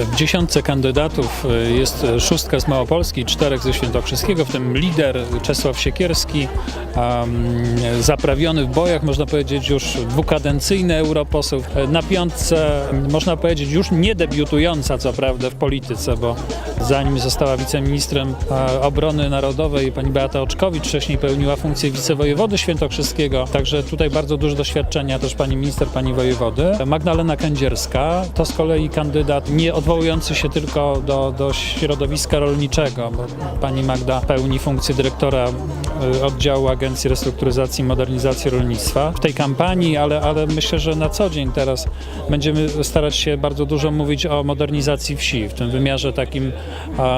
W dziesiątce kandydatów y, jest szóstka z Małopolski, czterech ze Świętokrzyskiego, w tym lider Czesław Siekierski, um, zaprawiony w bojach, można powiedzieć już dwukadencyjny europoseł. Na piątce, można powiedzieć, już nie debiutująca co prawda w polityce, bo zanim została wiceministrem e, obrony narodowej, pani Beata Oczkowicz wcześniej pełniła funkcję wicewojewody świętokrzyskiego, także tutaj bardzo duże doświadczenia też pani minister, pani wojewody. Magdalena Kędzierska to z kolei kandydat nie odwołujący się tylko do, do środowiska rolniczego, bo pani Magda pełni funkcję dyrektora y, oddziału Agencji Restrukturyzacji i Modernizacji Rolnictwa. W tej kampanii, ale, ale myślę, że na co dzień teraz będziemy starać się bardzo dużo mówić o modernizacji wsi, w tym wymiarze takim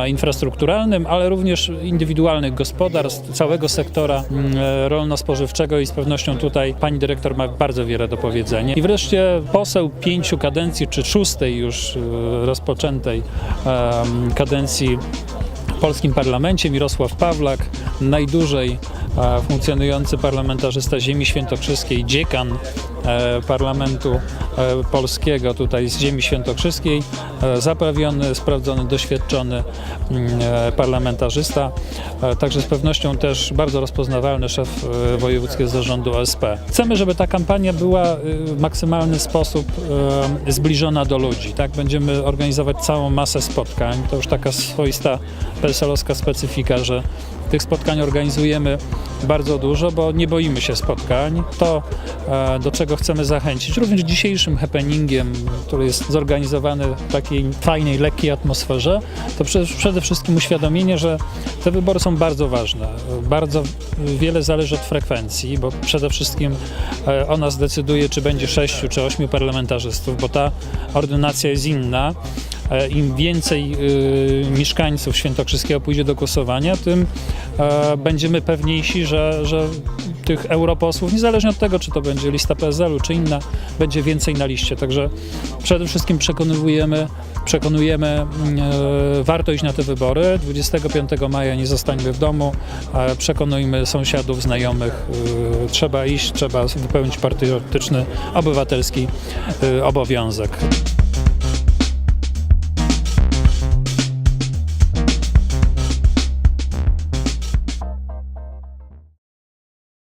infrastrukturalnym, ale również indywidualnych gospodarstw, całego sektora mm, e, rolno-spożywczego i z pewnością tutaj pani dyrektor ma bardzo wiele do powiedzenia. I wreszcie poseł pięciu kadencji, czy szóstej już e, rozpoczętej kadencji w polskim parlamencie. Mirosław Pawlak, najdłużej funkcjonujący parlamentarzysta ziemi świętokrzyskiej, dziekan e, parlamentu e, polskiego tutaj z ziemi świętokrzyskiej, e, zaprawiony, sprawdzony, doświadczony mm, parlamentarzysta, także z pewnością też bardzo rozpoznawalny szef wojewódzkiego zarządu OSP. Chcemy, żeby ta kampania była w maksymalny sposób zbliżona do ludzi. Tak? Będziemy organizować całą masę spotkań. To już taka swoista PSL-owska specyfika, że tych spotkań organizujemy bardzo dużo, bo nie boimy się spotkań. To, e, do czego chcemy zachęcić, również dzisiejszym happeningiem, który jest zorganizowany w takiej fajnej, lekkiej atmosferze, to prze- przede wszystkim uświadomienie, że te wybory są bardzo ważne. Bardzo wiele zależy od frekwencji, bo przede wszystkim e, ona zdecyduje, czy będzie sześciu czy ośmiu parlamentarzystów, bo ta ordynacja jest inna. E, Im więcej y, mieszkańców Świętokrzyskiego pójdzie do głosowania, tym e, będziemy pewniejsi, że, że tych europosłów, niezależnie od tego, czy to będzie lista PSL-u, czy inna, będzie więcej na liście. Także przede wszystkim przekonujemy, przekonujemy, mm, e, warto iść na te wybory. 25 maja nie zostańmy w domu, przekonujmy sąsiadów, znajomych. e, Trzeba iść, trzeba wypełnić patriotyczny, obywatelski e, obowiązek.